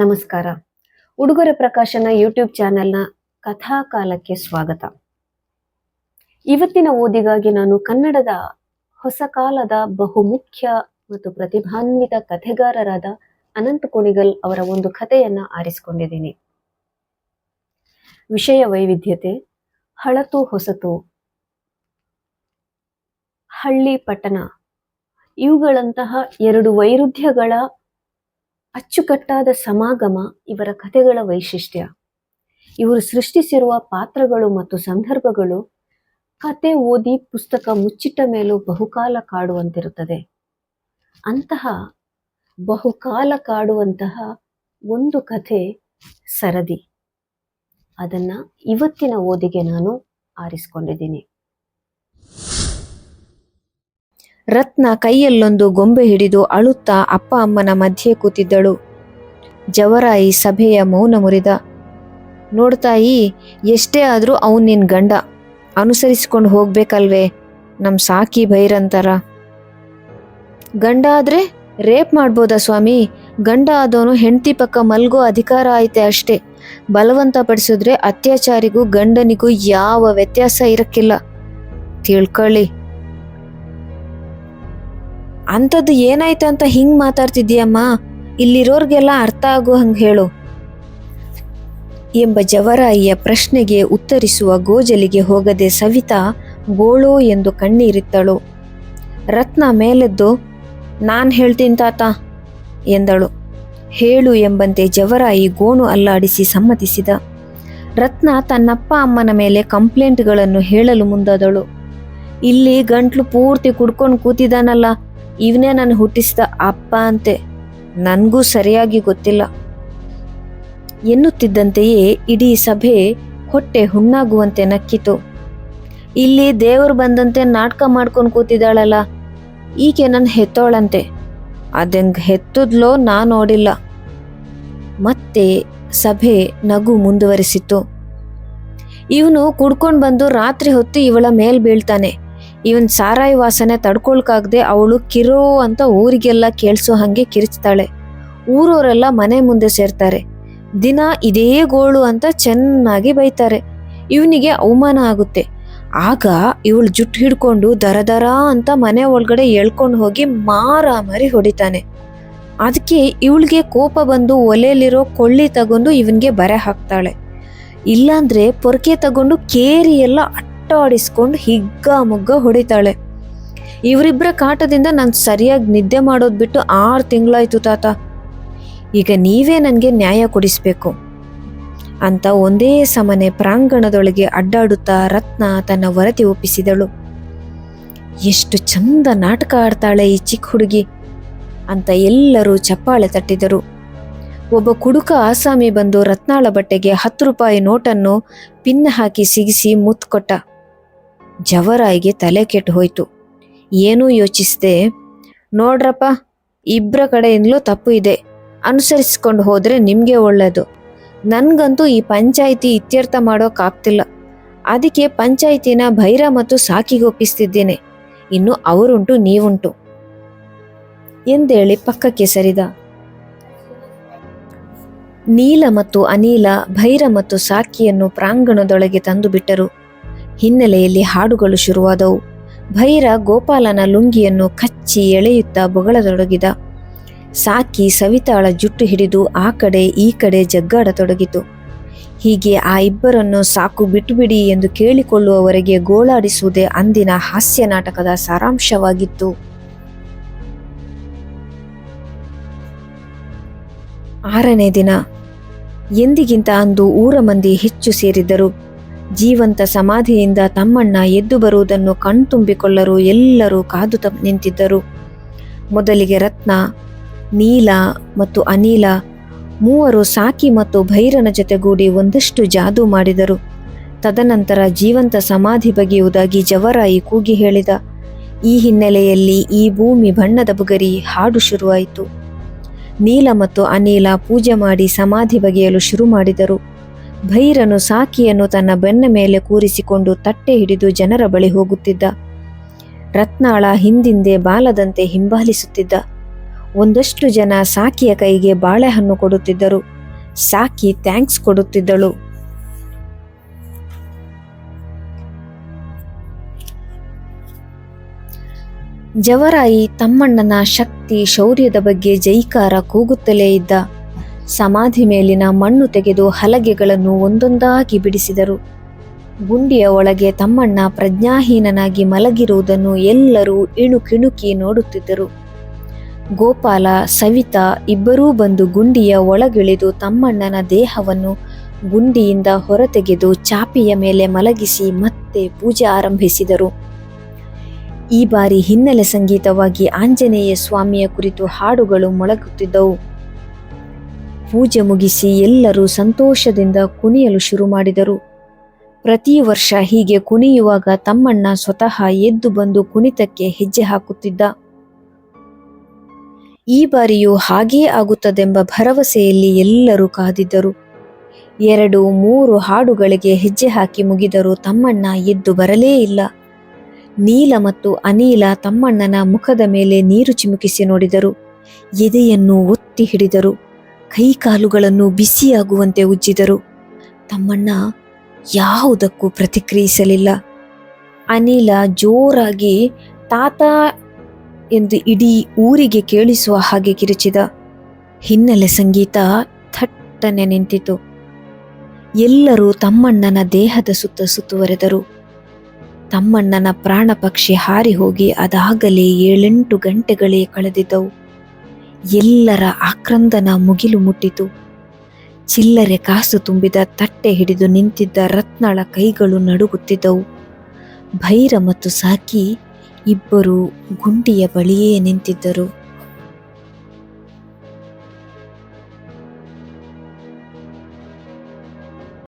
ನಮಸ್ಕಾರ. ಉಡುಗೊರೆ ಪ್ರಕಾಶನ ಯೂಟ್ಯೂಬ್ ಚಾನೆಲ್ನ ಕಥಾಕಾಲಕ್ಕೆ ಸ್ವಾಗತ. ಇವತ್ತಿನ ಓದಿಗಾಗಿ ನಾನು ಕನ್ನಡದ ಹೊಸ ಕಾಲದ ಬಹುಮುಖ್ಯ ಮತ್ತು ಪ್ರತಿಭಾನ್ವಿತ ಕಥೆಗಾರರಾದ ಅನಂತ ಕುಣಿಗಲ್ ಅವರ ಒಂದು ಕಥೆಯನ್ನ ಆರಿಸಿಕೊಂಡಿದ್ದೀನಿ. ವಿಷಯ ವೈವಿಧ್ಯತೆ, ಹಳತು ಹೊಸತು, ಹಳ್ಳಿ ಪಟ್ಟಣ, ಇವುಗಳಂತಹ ಎರಡು ವೈರುಧ್ಯಗಳ ಅಚ್ಚುಕಟ್ಟಾದ ಸಮಾಗಮ ಇವರ ಕಥೆಗಳ ವೈಶಿಷ್ಟ್ಯ. ಇವರು ಸೃಷ್ಟಿಸಿರುವ ಪಾತ್ರಗಳು ಮತ್ತು ಸಂದರ್ಭಗಳು ಕತೆ ಓದಿ ಪುಸ್ತಕ ಮುಚ್ಚಿಟ್ಟ ಮೇಲೂ ಬಹುಕಾಲ ಕಾಡುವಂತಿರುತ್ತದೆ. ಅಂತಹ ಬಹುಕಾಲ ಕಾಡುವಂತಹ ಒಂದು ಕಥೆ ಸರದಿ. ಅದನ್ನ ಇವತ್ತಿನ ಓದಿಗೆ ನಾನು ಆರಿಸಿಕೊಂಡಿದ್ದೀನಿ. ರತ್ನ ಕೈಯಲ್ಲೊಂದು ಗೊಂಬೆ ಹಿಡಿದು ಅಳುತ್ತಾ ಅಪ್ಪ ಅಮ್ಮನ ಮಧ್ಯೆ ಕೂತಿದ್ದಳು. ಜವರಾಯಿ ಸಭೆಯ ಮೌನ ಮುರಿದ. ನೋಡ್ತಾಯಿ ಎಷ್ಟೇ ಆದರೂ ಅವನು ನಿನ್ನ ಗಂಡ. ಅನುಸರಿಸಿಕೊಂಡು ಹೋಗ್ಬೇಕಲ್ವೇ ನಮ್ಮ ಸಾಕಿ ಭೈರಂತರ. ಗಂಡ ಆದರೆ ರೇಪ್ ಮಾಡ್ಬೋದಾ ಸ್ವಾಮಿ? ಗಂಡ ಆದವನು ಹೆಂಡತಿ ಪಕ್ಕ ಮಲ್ಗೋ ಅಧಿಕಾರ ಐತೆ ಅಷ್ಟೇ. ಬಲವಂತ ಪಡಿಸಿದ್ರೆ ಅತ್ಯಾಚಾರಿಗೂ ಗಂಡನಿಗೂ ಯಾವ ವ್ಯತ್ಯಾಸ ಇರಕ್ಕಿಲ್ಲ. ತಿಳ್ಕೊಳ್ಳಿ ಅಂಥದ್ದು ಅಂತ ಹಿಂಗ್ ಮಾತಾಡ್ತಿದ್ಯಮ್ಮ ಇಲ್ಲಿರೋರಿಗೆಲ್ಲ ಅರ್ಥ ಆಗೋ ಹಂಗೆ ಹೇಳು. ಎಂಬ ಜವರಾಯಿಯ ಪ್ರಶ್ನೆಗೆ ಉತ್ತರಿಸುವ ಗೋಜಲಿಗೆ ಹೋಗದೆ ಸವಿತಾ ಗೋಳೋ ಎಂದು ಕಣ್ಣೀರಿತ್ತಳು. ರತ್ನ ಮೇಲೆದ್ದು, ನಾನು ಹೇಳ್ತೀನಿ ತಾತ, ಎಂದಳು. ಹೇಳು ಎಂಬಂತೆ ಜವರಾಯಿ ಗೋಣು ಅಲ್ಲಾಡಿಸಿ ಸಮ್ಮತಿಸಿದ. ರತ್ನ ತನ್ನಪ್ಪ ಅಮ್ಮನ ಮೇಲೆ ಕಂಪ್ಲೇಂಟ್ಗಳನ್ನು ಹೇಳಲು ಮುಂದಾದಳು. ಇಲ್ಲಿ ಗಂಟ್ಲು ಪೂರ್ತಿ ಕುಡ್ಕೊಂಡು ಕೂತಿದಾನಲ್ಲ ಇವನೇ ನಾನು ಹುಟ್ಟಿಸಿದ ಅಪ್ಪ ಅಂತೆ. ನನಗೂ ಸರಿಯಾಗಿ ಗೊತ್ತಿಲ್ಲ. ಎನ್ನುತ್ತಿದ್ದಂತೆಯೇ ಇಡೀ ಸಭೆ ಹೊಟ್ಟೆ ಹುಣ್ಣಾಗುವಂತೆ ನಕ್ಕಿತು. ಇಲ್ಲಿ ದೇವರು ಬಂದಂತೆ ನಾಟಕ ಮಾಡ್ಕೊಂಡು ಕೂತಿದ್ದಾಳಲ್ಲ. ಈಕೆ ನನ್ನ ಹೆತ್ತೋಳಂತೆ. ಅದಂಗ್ ಹೆತ್ತದ್ಲೋ ನಾ ನೋಡಿಲ್ಲ. ಮತ್ತೆ ಸಭೆ ನಗು ಮುಂದುವರಿಸಿತು ಇವನು ಕುಡ್ಕೊಂಡು ಬಂದು ರಾತ್ರಿ ಹೊತ್ತು ಇವಳ ಮೇಲ್ ಬೀಳ್ತಾನೆ. ಇವನ್ ಸಾರಾಯಿ ವಾಸನೆ ತಡ್ಕೊಳ್ಕಾಗ್ದೆ ಅವಳು ಕಿರೋ ಅಂತ ಊರಿಗೆಲ್ಲ ಕೇಳಿಸೋ ಹಂಗೆ ಕಿರಿಚ್ತಾಳೆ. ಊರವರೆಲ್ಲ ಮನೆ ಮುಂದೆ ಸೇರ್ತಾರೆ. ದಿನ ಇದೇ ಗೋಳು ಅಂತ ಚೆನ್ನಾಗಿ ಬೈತಾರೆ. ಇವನಿಗೆ ಅವಮಾನ ಆಗುತ್ತೆ. ಆಗ ಇವಳು ಜುಟ್ಟು ಹಿಡ್ಕೊಂಡು ದರ ದರ ಅಂತ ಮನೆ ಒಳಗಡೆ ಎಳ್ಕೊಂಡು ಹೋಗಿ ಮಾರಾಮರಿ ಹೊಡಿತಾನೆ. ಅದಕ್ಕೆ ಇವಳಿಗೆ ಕೋಪ ಬಂದು ಒಲೆಯಲ್ಲಿರೋ ಕೊಳ್ಳಿ ತಗೊಂಡು ಇವನಿಗೆ ಬರೆ ಹಾಕ್ತಾಳೆ. ಇಲ್ಲಾಂದ್ರೆ ಪೊರಕೆ ತಗೊಂಡು ಕೇರಿ ಎಲ್ಲ ಅಟ್ಟಾಡಿಸ್ಕೊಂಡು ಹಿಗ್ಗ ಮುಗ್ಗ ಹೊಡಿತಾಳೆ. ಇವರಿಬ್ಬರ ಕಾಟದಿಂದ ನಾನು ಸರಿಯಾಗಿ ನಿದ್ದೆ ಮಾಡೋದು ಬಿಟ್ಟು ಆರು ತಿಂಗಳಾಯ್ತು ತಾತ. ಈಗ ನೀವೇ ನನಗೆ ನ್ಯಾಯ ಕೊಡಿಸ್ಬೇಕು. ಅಂತ ಒಂದೇ ಸಮನೆ ಪ್ರಾಂಗಣದೊಳಗೆ ಅಡ್ಡಾಡುತ್ತಾ ರತ್ನ ತನ್ನ ವರದಿ ಒಪ್ಪಿಸಿದಳು. ಎಷ್ಟು ಚಂದ ನಾಟಕ ಆಡ್ತಾಳೆ ಈ ಚಿಕ್ಕ ಹುಡುಗಿ ಅಂತ ಎಲ್ಲರೂ ಚಪ್ಪಾಳೆ ತಟ್ಟಿದರು. ಒಬ್ಬ ಕುಡುಕ ಆಸಾಮಿ ಬಂದು ರತ್ನಾಳ ಬಟ್ಟೆಗೆ ಹತ್ತು ರೂಪಾಯಿ ನೋಟನ್ನು ಪಿನ್ ಹಾಕಿ ಸಿಗಿಸಿ ಮುತ್ತು ಕೊಟ್ಟ ಜವರಾಯಿಗೆ ತಲೆ ಕೆಟ್ಟು ಹೋಯ್ತು. ಏನೂ ಯೋಚಿಸದೆ, ನೋಡ್ರಪ್ಪ ಇಬ್ಬರ ಕಡೆಯಿಂದಲೂ ತಪ್ಪು ಇದೆ. ಅನುಸರಿಸ್ಕೊಂಡು ಹೋದರೆ ನಿಮಗೆ ಒಳ್ಳೆಯದು ನನಗಂತೂ ಈ ಪಂಚಾಯಿತಿ ಇತ್ಯರ್ಥ ಮಾಡೋಕ್ಕಾಗ್ತಿಲ್ಲ ಅದಕ್ಕೆ ಪಂಚಾಯಿತಿನ ಭೈರ ಮತ್ತು ಸಾಕಿಗೆ ಒಪ್ಪಿಸ್ತಿದ್ದೇನೆ. ಇನ್ನು ಅವರುಂಟು, ನೀವುಂಟು. ಎಂದೇಳಿ ಪಕ್ಕಕ್ಕೆ ಸರಿದ. ನೀಲ ಮತ್ತು ಅನಿಲ, ಭೈರ ಮತ್ತು ಸಾಕಿಯನ್ನು ಪ್ರಾಂಗಣದೊಳಗೆ ತಂದು ಬಿಟ್ಟರು ಹಿನ್ನೆಲೆಯಲ್ಲಿ ಹಾಡುಗಳು ಶುರುವಾದವು. ಭೈರ ಗೋಪಾಲನ ಲುಂಗಿಯನ್ನು ಕಚ್ಚಿ ಎಳೆಯುತ್ತಾ ಬೊಗಳತೊಡಗಿದ. ಸಾಕಿ ಸವಿತಾಳ ಜುಟ್ಟು ಹಿಡಿದು ಆ ಕಡೆ ಈ ಕಡೆ ಜಗ್ಗಾಡತೊಡಗಿತು. ಹೀಗೆ ಆ ಇಬ್ಬರನ್ನು ಸಾಕು ಬಿಟ್ಟುಬಿಡಿ ಎಂದು ಕೇಳಿಕೊಳ್ಳುವವರೆಗೆ ಗೋಳಾಡಿಸುವುದೇ ಅಂದಿನ ಹಾಸ್ಯ ನಾಟಕದ ಸಾರಾಂಶವಾಗಿತ್ತು. ಆರನೇ ದಿನ. ಎಂದಿಗಿಂತ ಅಂದು ಊರ ಮಂದಿ ಹೆಚ್ಚು ಸೇರಿದ್ದರು. ಜೀವಂತ ಸಮಾಧಿಯಿಂದ ತಮ್ಮಣ್ಣ ಎದ್ದು ಬರುವುದನ್ನು ಕಣ್ತುಂಬಿಕೊಳ್ಳಲು ಎಲ್ಲರೂ ಕಾದು ನಿಂತಿದ್ದರು. ಮೊದಲಿಗೆ ರತ್ನ, ನೀಲ ಮತ್ತು ಅನಿಲ, ಮೂವರು ಸಾಕಿ ಮತ್ತು ಭೈರನ ಜೊತೆಗೂಡಿ ಒಂದಷ್ಟು ಜಾದೂ ಮಾಡಿದರು. ತದನಂತರ ಜೀವಂತ ಸಮಾಧಿ ಬಗೆಯುವುದಾಗಿ ಜವರಾಯಿ ಕೂಗಿ ಹೇಳಿದ, ಈ ಹಿನ್ನೆಲೆಯಲ್ಲಿ ಈ ಭೂಮಿ ಬಣ್ಣದ ಬುಗರಿ ಹಾಡು ಶುರುವಾಯಿತು. ನೀಲ ಮತ್ತು ಅನಿಲ ಪೂಜೆ ಮಾಡಿ ಸಮಾಧಿ ಬಗೆಯಲು ಶುರು ಮಾಡಿದರು. ಭೈರನು ಸಾಕಿಯನ್ನು ತನ್ನ ಬೆನ್ನ ಮೇಲೆ ಕೂರಿಸಿಕೊಂಡು ತಟ್ಟೆ ಹಿಡಿದು ಜನರ ಬಳಿ ಹೋಗುತ್ತಿದ್ದ. ರತ್ನಾಳ ಹಿಂದಿಂದೆ ಬಾಲದಂತೆ ಹಿಂಬಾಲಿಸುತ್ತಿದ್ದ. ಒಂದಷ್ಟು ಜನ ಸಾಕಿಯ ಕೈಗೆ ಬಾಳೆಹಣ್ಣು ಕೊಡುತ್ತಿದ್ದರು. ಸಾಕಿ ಥ್ಯಾಂಕ್ಸ್ ಕೊಡುತ್ತಿದ್ದಳು. ಜವರಾಯಿ ತಮ್ಮಣ್ಣನ ಶಕ್ತಿ ಶೌರ್ಯದ ಬಗ್ಗೆ ಜೈಕಾರ ಕೂಗುತ್ತಲೇ ಇದ್ದ. ಸಮಾಧಿ ಮೇಲಿನ ಮಣ್ಣು ತೆಗೆದು ಹಲಗೆಗಳನ್ನು ಒಂದೊಂದಾಗಿ ಬಿಡಿಸಿದರು. ಗುಂಡಿಯ ಒಳಗೆ ತಮ್ಮಣ್ಣ ಪ್ರಜ್ಞಾಹೀನನಾಗಿ ಮಲಗಿರುವುದನ್ನು ಎಲ್ಲರೂ ಇಣುಕಿಣುಕಿ ನೋಡುತ್ತಿದ್ದರು. ಗೋಪಾಲ, ಸವಿತಾ ಇಬ್ಬರೂ ಬಂದು ಗುಂಡಿಯ ಒಳಗಿಳಿದು ತಮ್ಮಣ್ಣನ ದೇಹವನ್ನು ಗುಂಡಿಯಿಂದ ಹೊರತೆಗೆದು ಚಾಪಿಯ ಮೇಲೆ ಮಲಗಿಸಿ ಮತ್ತೆ ಪೂಜೆ ಆರಂಭಿಸಿದರು. ಈ ಬಾರಿ ಹಿನ್ನೆಲೆ ಸಂಗೀತವಾಗಿ ಆಂಜನೇಯ ಸ್ವಾಮಿಯ ಕುರಿತು ಹಾಡುಗಳು ಮೊಳಗುತ್ತಿದ್ದವು. ಪೂಜೆ ಮುಗಿಸಿ ಎಲ್ಲರೂ ಸಂತೋಷದಿಂದ ಕುಣಿಯಲು ಶುರು ಮಾಡಿದರು. ಪ್ರತಿ ವರ್ಷ ಹೀಗೆ ಕುಣಿಯುವಾಗ ತಮ್ಮಣ್ಣ ಸ್ವತಃ ಎದ್ದು ಬಂದು ಕುಣಿತಕ್ಕೆ ಹೆಜ್ಜೆ ಹಾಕುತ್ತಿದ್ದ. ಈ ಬಾರಿಯೂ ಹಾಗೇ ಆಗುತ್ತದೆಂಬ ಭರವಸೆಯಲ್ಲಿ ಎಲ್ಲರೂ ಕಾದಿದ್ದರು. ಎರಡು, ಮೂರು ಹಾಡುಗಳಿಗೆ ಹೆಜ್ಜೆ ಹಾಕಿ ಮುಗಿದರೂ ತಮ್ಮಣ್ಣ ಎದ್ದು ಬರಲೇ ಇಲ್ಲ. ನೀಲ ಮತ್ತು ಅನಿಲ ತಮ್ಮಣ್ಣನ ಮುಖದ ಮೇಲೆ ನೀರು ಚಿಮುಕಿಸಿ ನೋಡಿದರು. ಎದೆಯನ್ನು ಒತ್ತಿ ಹಿಡಿದರು. ಕೈಕಾಲುಗಳನ್ನು ಬಿಸಿಯಾಗುವಂತೆ ಉಜ್ಜಿದರು. ತಮ್ಮಣ್ಣ ಯಾವುದಕ್ಕೂ ಪ್ರತಿಕ್ರಿಯಿಸಲಿಲ್ಲ. ಅನಿಲ ಜೋರಾಗಿ, ತಾತ ಎಂದು ಇಡೀ ಊರಿಗೆ ಕೇಳಿಸುವ ಹಾಗೆ ಕಿರುಚಿದ. ಹಿನ್ನೆಲೆ ಸಂಗೀತ ಥಟ್ಟನೆ ನಿಂತಿತು. ಎಲ್ಲರೂ ತಮ್ಮಣ್ಣನ ದೇಹದ ಸುತ್ತ ಸುತ್ತುವರೆದರು ತಮ್ಮಣ್ಣನ ಪ್ರಾಣ ಪಕ್ಷಿ ಹಾರಿ ಹೋಗಿ ಅದಾಗಲೇ ಏಳೆಂಟು ಗಂಟೆಗಳೇ ಕಳೆದಿದ್ದವು. ಎಲ್ಲರ ಆಕ್ರಂದನ ಮುಗಿಲು ಮುಟ್ಟಿತು. ಚಿಲ್ಲರೆ ಕಾಸು ತುಂಬಿದ ತಟ್ಟೆ ಹಿಡಿದು ನಿಂತಿದ್ದ ರತ್ನಳ ಕೈಗಳು ನಡುಗುತ್ತಿದ್ದವು. ಭೈರ ಮತ್ತು ಸಾಕಿ ಇಬ್ಬರು ಗುಂಡಿಯ ಬಳಿಯೇ ನಿಂತಿದ್ದರು.